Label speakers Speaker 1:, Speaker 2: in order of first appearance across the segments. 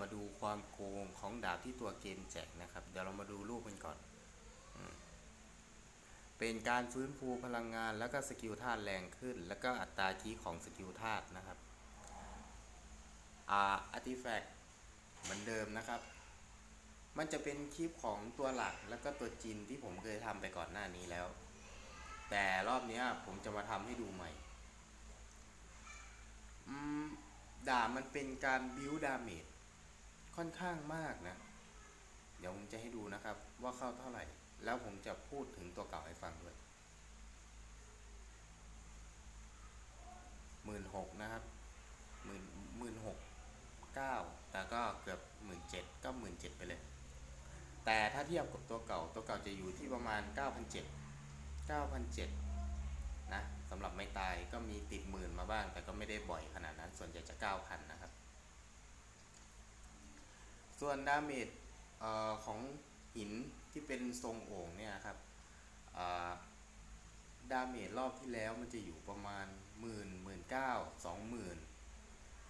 Speaker 1: มาดูความโกงของดาบที่ตัวเกมแจกนะครับ เดี๋ยวเรามาดูรูปกันก่อน เป็นการฟื้นฟูพลังงานแล้วก็สกิลธาตุแรงขึ้น แล้วก็อัตราคีของสกิลธาตุนะครับอาร์ติแฟกต์เหมือนเดิมนะครับ มันจะเป็นคลิปของตัวหลักแล้วก็ตัวจินที่ผมเคยทำไปก่อนหน้านี้แล้ว แต่รอบนี้ผมจะมาทำให้ดูใหม่ดาบมันเป็นการบิวดาเมจ ค่อนข้างมากนะ เดี๋ยวผมจะให้ดูนะครับว่าเข้าเท่าไหร่ แล้วผมจะพูดถึงตัวเก่าให้ฟังด้วยหมื่นหกนะครับหมื่นหมื่นหกเก้าแต่ก็เกือบหมื่นเจ็ดก็หมื่นเจ็ดไปเลย แต่ถ้าเทียบกับตัวเก่าตัวเก่าจะอยู่ที่ประมาณ9,700 9,700นเจ็ดนะสำหรับไม่ตายก็มีติดหมื่นมาบ้าง แต่ก็ไม่ได้บ่อยขนาดนั้นส่วนใหญ่จะ9,000นะครับ ส่วนดาเมจของหินที่เป็นทรงโอ่งเนี่ยครับดาเมจรอบที่แล้วมันจะอยู่ประมาณหมื่นหมื่นเก้าสองหมื่น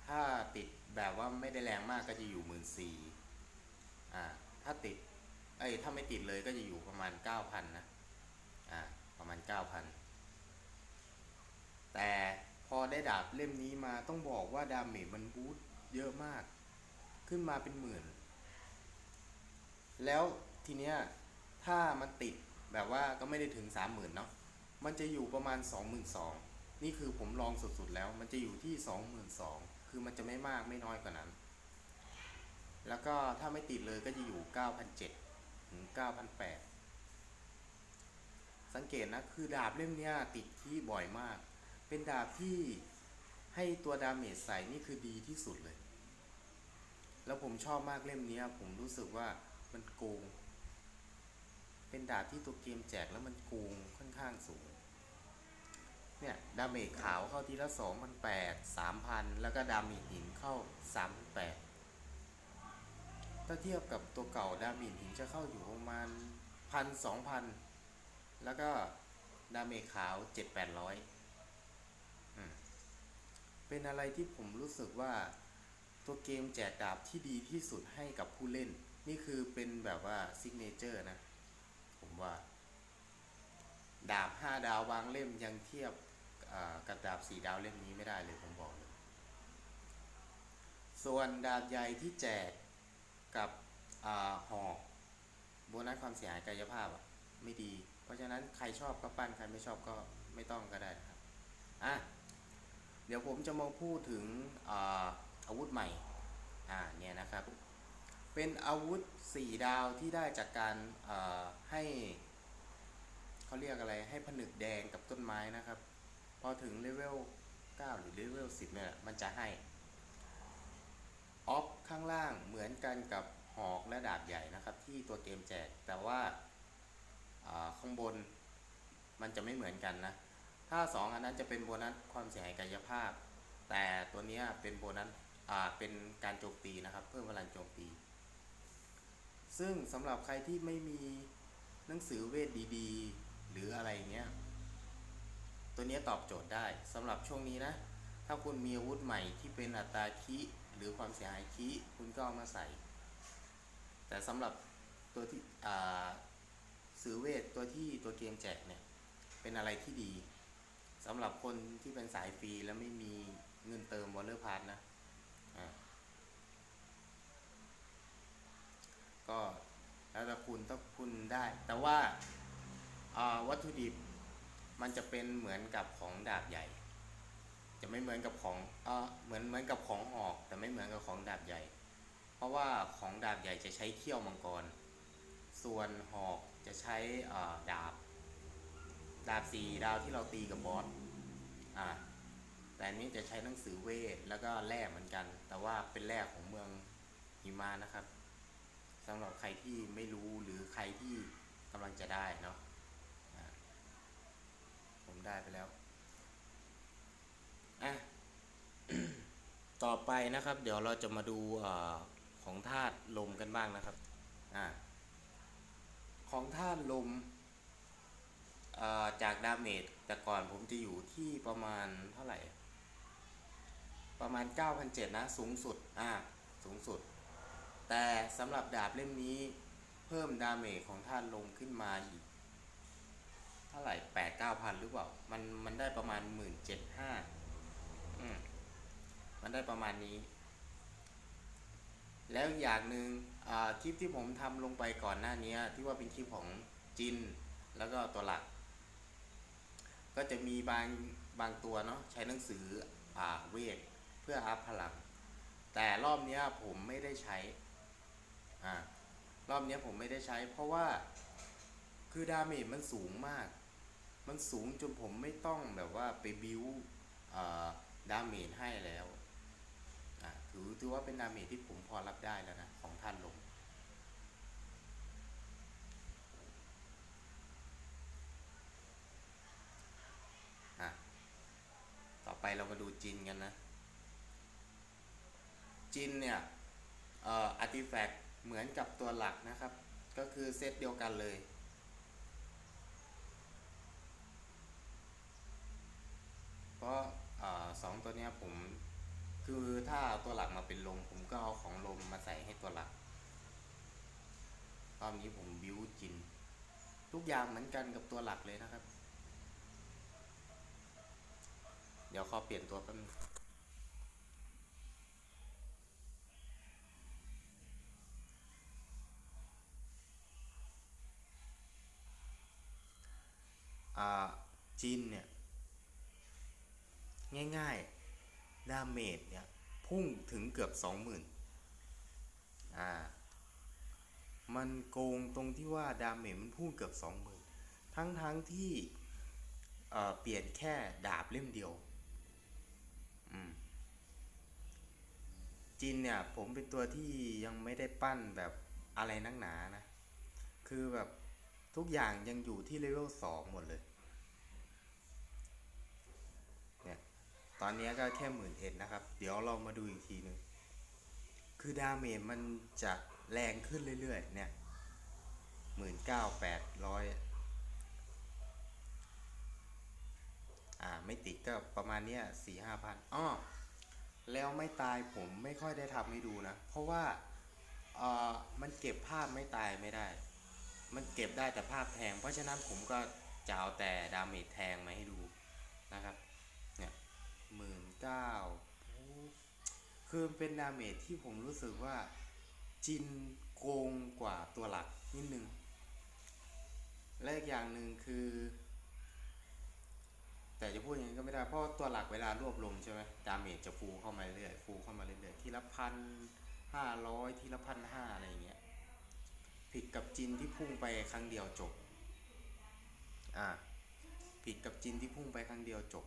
Speaker 1: ถ้าติดแบบว่าไม่ได้แรงมากก็จะอยู่หมื่นสี่อ่าถ้าติดเอ้ยถ้าไม่ติดเลยก็จะอยู่ประมาณ9,000นะอ่าประมาณ9,000แต่พอได้ดาบเล่มนี้มาต้องบอกว่าดาเมจมันบูสต์เยอะมาก ขึ้นมาเป็นหมื่น แล้วทีเนี้ยถ้ามันติดแบบว่าก็ไม่ได้ถึง30,000เนาะมันจะอยู่ประมาณ22,000นี่คือผมลองสุดๆแล้ว มันจะอยู่ที่22,000คือมันจะไม่มากไม่น้อยกว่านั้น แล้วก็ถ้าไม่ติดเลยก็จะอยู่9,700ถึง9,800สังเกตนะคือดาบเล่มเนี้ยติดที่บ่อยมาก เป็นดาบที่ให้ตัวดาเมจใส่นี่คือดีที่สุดเลย แล้วผมชอบมากเล่มนี้ผมรู้สึกว่ามันโกง เป็นดาบที่ตัวเกมแจกแล้วมันโกงค่อนข้างสูง เนี่ยดาเมจขาวเข้าทีละ 2,800 3,000 แล้วก็ดาเมจหินเข้า 3,800 ถ้าเทียบกับตัวเก่าดาเมจหินจะเข้าอยู่ประมาณพันสองพันแล้วก็ดาเมจขาวเจ็ดแปดร้อยเป็นอะไรที่ผมรู้สึกว่า ตัวเกมแจกดาบที่ดีที่สุดให้กับผู้เล่น นี่คือเป็นแบบว่าซิกเนเจอร์นะ ผมว่า ดาบห้าดาวบางเล่มยังเทียบกับดาบสี่ดาวเล่มนี้ไม่ได้เลยผมบอกเลย ส่วนดาบใหญ่ที่แจกกับอหอกโบนัสความเสียหายกายภาพอะไม่ดี เพราะฉะนั้นใครชอบก็ปั้นใครไม่ชอบก็ไม่ต้องก็ได้ครับ อะ เดี๋ยวผมจะมาพูดถึงอา อาวุธใหม่อ่าเนี่ยนะครับ เป็นอาวุธ 4 ดาวที่ได้จากการอ่าให้เขาเรียกอะไรให้ผนึกแดงกับต้นไม้นะครับ พอถึงเลเวล 9 หรือเลเวล 10 เนี่ยมันจะให้ออฟข้างล่างเหมือนกันกับหอกและดาบใหญ่นะครับที่ตัวเกมแจกแต่ว่าข้างบนมันจะไม่เหมือนกันนะ ถ้า 2 อันนั้นจะเป็นโบนัสความเสียหายกายภาพ แต่ตัวนี้เป็นโบนัส เป็นการโจมตีนะครับ เพิ่มพลังโจมตี ซึ่งสำหรับใครที่ไม่มีหนังสือเวทดีๆ หรืออะไรเงี้ย ตัวเนี้ยตอบโจทย์ได้สำหรับช่วงนี้นะ ถ้าคุณมีอาวุธใหม่ที่เป็นอัตราคิหรือความเสียหายคิคุณก็เอามาใส่ แต่สำหรับตัวที่อ่าซื้อเวทตัวที่ตัวเกมแจกเนี่ย เป็นอะไรที่ดีสำหรับคนที่เป็นสายฟรีแล้วไม่มีเงินเติมวอลเลอร์พาร์นะอ่า ก็แล้วแต่คุณต้องคุณได้ แต่ว่าวัตถุดิบมันจะเป็นเหมือนกับของดาบใหญ่ จะไม่เหมือนกับของเออเหมือนเหมือนกับของหอก แต่ไม่เหมือนกับของดาบใหญ่ เพราะว่าของดาบใหญ่จะใช้เขี้ยวมังกร ส่วนหอกจะใช้ดาบ ดาบสีดาวที่เราตีกับบอสอ่าแต่นนี้จะใช้หนังสือเวทแล้วก็แร่เหมือนกัน แต่ว่าเป็นแร่ของเมืองหิมานะครับ สำหรับใครที่ไม่รู้หรือใครที่กำลังจะได้เนาะผมได้ไปแล้วอะต่อไปนะครับ เดี๋ยวเราจะมาดูอของธาตุลมกันบ้างนะครับอ่าของธาตุลมอ่าจากดาเมจแต่ก่อนผมจะอยู่ที่ประมาณเท่าไหร่ ประมาณ 9,700นะ สูงสุด อ่า สูงสุด แต่สำหรับดาบเล่มนี้เพิ่มดาเมจของท่านลงขึ้นมาอีก เท่าไหร่แปดเก้าพันหรือเปล่า มันมันได้ประมาณหมื่นเจ็ดห้าอืมมันได้ประมาณนี้ แล้วอย่างหนึ่งอ่าคลิปที่ผมทำลงไปก่อนหน้านี้ที่ว่าเป็นคลิปของจิน แล้วก็ตัวหลัก ก็จะมีบางบางตัวเนาะใช้หนังสืออเวทเพื่ออัพพลัง แต่รอบนี้ผมไม่ได้ใช้ อ่ารอบนี้ผมไม่ได้ใช้ เพราะว่าคือดาเมจมันสูงมาก มันสูงจนผมไม่ต้องแบบว่าไปบิวดาเมจให้แล้วถือถือว่าเป็นดาเมจที่ผมพอรับได้แล้วนะ ของท่านลง ต่อไปเรามาดูจินกันนะ จินเนี่ยออาร์ติแฟกต เหมือนกับตัวหลักนะครับ ก็คือเซตเดียวกันเลย เพราะอ่อสองตัวเนี้ยผมคือถ้าเอาตัวหลักมาเป็นลม ผมก็เอาของลมมาใส่ให้ตัวหลัก ตอนนี้ผมบิวจิน ทุกอย่างเหมือนกันกับตัวหลักเลยนะครับ เดี๋ยวขอเปลี่ยนตัวแป๊บนึง อ่า จินเนี่ย ง่ายๆ ดาเมจเนี่ย พุ่งถึงเกือบสองหมื่นอ่ามันโกงตรงที่ว่าดาเมจมันพุ่งเกือบสองหมื่นทั้งๆที่เอ่อเปลี่ยนแค่ดาบเล่มเดียวอืมจินเนี่ย ผมเป็นตัวที่ยังไม่ได้ปั้นแบบอะไรนักหนานะ คือแบบทุกอย่างยังอยู่ที่เลเวลสองหมดเลย ต อนนี้ก็แค่หมื่นเอ็ดนะครับ เดี๋ยวเรามาดูอีกทีหนึ่งคือดาเมจมันจะแรงขึ้นเรื่อยๆ เนี่ยหมื่นเก้าแปดร้อยอ่า ไม่ติดก็ประมาณเนี้ยสี่ห้าพันอ้อแล้วไม่ตายผมไม่ค่อยได้ทำให้ดูนะ เพราะว่าเอ่อมันเก็บภาพไม่ตายไม่ได้ มันเก็บได้แต่ภาพแทง เพราะฉะนั้นผมก็จะเอาแต่ดาเมจแทงมาให้ดูนะครับ หมื่นเก้าคือเป็นดาเมจที่ผมรู้สึกว่าจินโกงกว่าตัวหลักนิดนึง และอีกอย่างหนึ่งคือ แต่จะพูดอย่างนี้ก็ไม่ได้ เพราะตัวหลักเวลารวบรวมใช่ไหมดาเมจจะฟูเข้ามาเรื่อยฟูเข้ามาเรื่อยๆทีละพันห้าร้อยทีละพันห้าอะไรเงี้ยผิดกับจินที่พุ่งไปครั้งเดียวจบ อ่า ผิดกับจินที่พุ่งไปครั้งเดียวจบ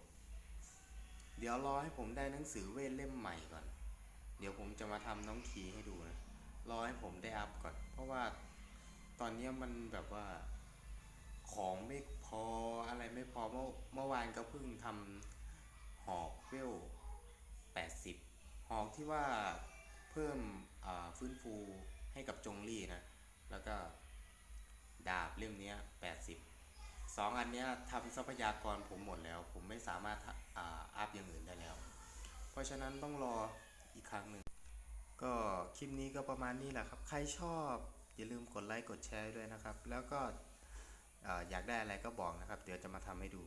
Speaker 1: เดี๋ยวรอให้ผมได้หนังสือเวทเล่มใหม่ก่อน เดี๋ยวผมจะมาทำน้องคีให้ดูนะ รอให้ผมได้อัพก่อน เพราะว่าตอนนี้มันแบบว่าของไม่พออะไรไม่พอเมื่อเมื่อวานก็เพิ่งทำหอกเวล80 หอกที่ว่าเพิ่มฟื้นฟูให้กับจงลี่นะ แล้วก็ดาบเล่มนี้80 สองอันเนี้ยทำทรัพยากรผมหมดแล้ว ผมไม่สามารถอ่าอัพอย่างอื่นได้แล้ว เพราะฉะนั้นต้องรออีกครั้งหนึ่ง ก็คลิปนี้ก็ประมาณนี้แหละครับ ใครชอบอย่าลืมกดไลค์กดแชร์ด้วยนะครับ แล้วก็เอ่ออยากได้อะไรก็บอกนะครับ เดี๋ยวจะมาทำให้ดู